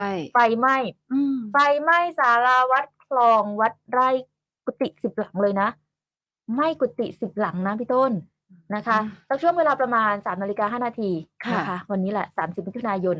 ใช่ ไฟไหม้ อืม ไฟไหม้ศาลาวัดคลองวัดไร่กุฏิสิบหลังเลยนะไหม้กุฏิสิบหลังนะพี่ต้นนะคะอืมสักช่วงเวลาประมาณสามนาฬิกาห้านาทีค่ะ นะคะ วันนี้แหละสามสิบมิถุนายน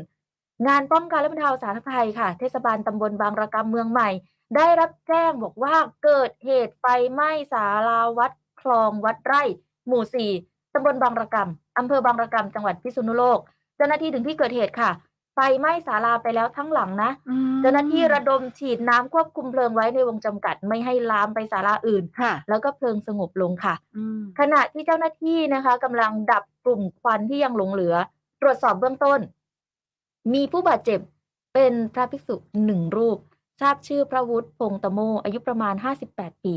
งานป้องกันและบรรเทาสาธารณภัยค่ะ เทศบาลตำบลบางระกำเมืองใหม่ ได้รับแจ้งบอกว่าเกิดเหตุไฟไหม้ศาลาวัดคลองวัดไร่ หมู่สี่ตำบลบางระกำอำเภอบางระกำจังหวัดพิษณุโลก เจ้าหน้าที่ถึงที่เกิดเหตุค่ะ ไฟไหม้ศาลาไปแล้วทั้งหลังนะ อืมเจ้าหน้าที่ระดมฉีดน้ำควบคุมเพลิงไว้ในวงจำกัดไม่ให้ลามไปศาลาอื่น ค่ะแล้วก็เพลิงสงบลงค่ะ อืมขณะที่เจ้าหน้าที่นะคะกำลังดับกลุ่มควันที่ยังหลงเหลือ ตรวจสอบเบื้องต้น มีผู้บาดเจ็บเป็นพระภิกษุหนึ่งรูป ทราบชื่อพระวุฒิพงษ์ตะโมอายุประมาณ 58 ปี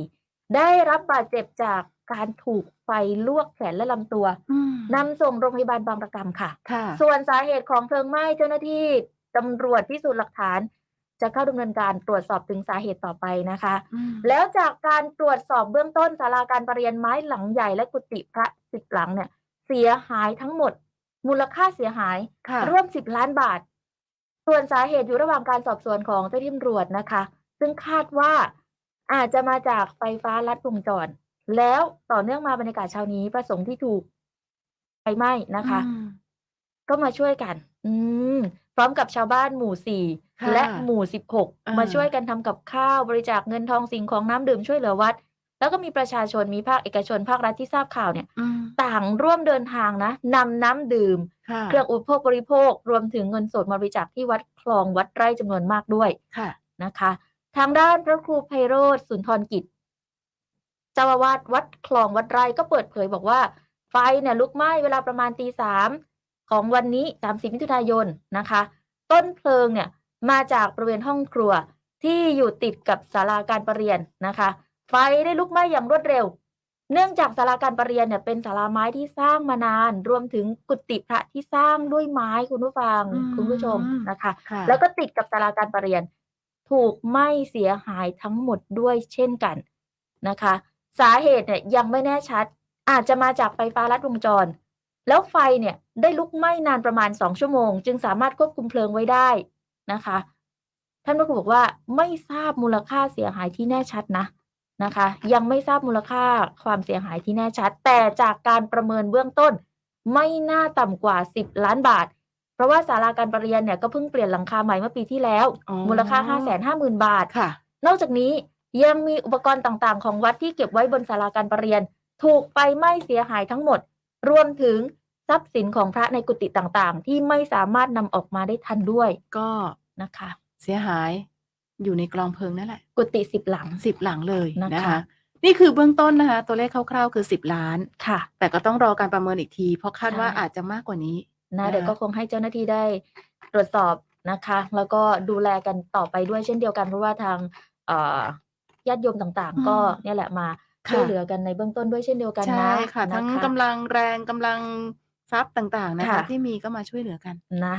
ได้รับบาดเจ็บจาก การถูกไฟลวกแขนและลำตัวอืมนำส่งโรงพยาบาลบางประกำค่ะค่ะ ส่วนสาเหตุของเพลิงไหม้เจ้าหน้าที่ตำรวจพิสูจน์หลักฐาน จะเข้าดำเนินการตรวจสอบถึงสาเหตุต่อไปนะคะอืมแล้วจากการตรวจสอบเบื้องต้นศาลาการประเรียนไม้หลังใหญ่และกุฏิพระสิบหลังเนี่ย เสียหายทั้งหมด มูลค่าเสียหายค่ะร่วมสิบล้านบาท ส่วนสาเหตุอยู่ระหว่างการสอบสวนของเจ้าหน้าที่ตำรวจนะคะ ซึ่งคาดว่าอาจจะมาจากไฟฟ้าลัดวงจร แล้วต่อเนื่องมาบรรยากาศเช้านี้ประสงค์ที่ถูกไฟไหม้นะคะอืมก็มาช่วยกัน อืม พร้อมกับชาวบ้านหมู่สี่ค่ะและหมู่สิบหกอ่ามมาช่วยกันทำกับข้าวบริจาคเงินทองสิ่งของน้ำดื่มช่วยเหลือวัด แล้วก็มีประชาชนมีภาคเอกชนภาครัฐที่ทราบข่าวเนี่ยอืมต่างร่วมเดินทางนะนำน้ำดื่มค่ะเครื่องอุปโภคบริโภค รวมถึงเงินสดมาบริจาคที่วัดคลองวัดไร่จำนวนมากด้วยค่ะนะคะ ทางด้านพระครูไพโรธสุนทรกิจ เจ้าอาวาสวัดคลองวัดไร่ก็เปิดเผยบอกว่า ไฟเนี่ยลุกไหม้เวลาประมาณตีสามของวันนี้ 30 มิถุนายนนะคะ ต้นเพลิงเนี่ยมาจากบริเวณห้องครัวที่อยู่ติดกับศาลาการประเรียนนะคะ ไฟได้ลุกไหม้อย่างรวดเร็ว เนื่องจากศาลาการประเรียนเนี่ยเป็นศาลาไม้ที่สร้างมานาน รวมถึงกุฏิพระที่สร้างด้วยไม้คุณผู้ฟังอืมคุณผู้ชมนะคะค่ะแล้วก็ติดกับศาลาการประเรียน ถูกไหม้เสียหายทั้งหมดด้วยเช่นกันนะคะ สาเหตุเนี่ยยังไม่แน่ชัด อาจจะมาจากไฟฟ้าลัดวงจร แล้วไฟเนี่ยได้ลุกไหม้นานประมาณสองชั่วโมง จึงสามารถควบคุมเพลิงไว้ได้นะคะ ท่านพระครูบอกว่าไม่ทราบมูลค่าเสียหายที่แน่ชัดนะนะคะ ยังไม่ทราบมูลค่าความเสียหายที่แน่ชัด แต่จากการประเมินเบื้องต้น ไม่น่าต่ำกว่า 10 ล้านบาท เพราะว่าศาลาการประเรียนเนี่ยก็เพิ่งเปลี่ยนหลังคาใหม่เมื่อปีที่แล้วอ๋อมูลค่า 5 5 0 0 0 0 บาทค่ะนอกจากนี้ ยังมีอุปกรณ์ต่างๆ ของวัดที่เก็บไว้บนศาลาการประเรียน ถูกไฟไหม้เสียหายทั้งหมด รวมถึงทรัพย์สินของพระในกุฏิต่างๆ ที่ไม่สามารถนำออกมาได้ทันด้วยก็นะคะ เสียหายอยู่ในกลองเพลิงนั่นแหละ กุฏิสิบหลัง สิบหลังเลยนะคะ นะคะ นี่คือเบื้องต้นนะคะ ตัวเลขคร่าวๆคือสิบล้าน ค่ะ แต่ก็ต้องรอการประเมินอีกที เพราะคาดว่าใช่ อาจจะมากกว่านี้ นะนะคะ เดี๋ยวก็คงให้เจ้าหน้าที่ได้ตรวจสอบนะคะ แล้วก็ดูแลกันต่อไปด้วยเช่นเดียวกันเพราะว่าทางเอ่อ ญาติโยมต่างๆ ก็เนี่ยแหละมาช่วยเหลือกันในเบื้องต้นด้วยเช่นเดียวกันนะใช่ค่ะ ทั้งนกำลังแรงกำลังทรัพย์ต่างๆนะคะค่ะที่มีก็มาช่วยเหลือกันนะ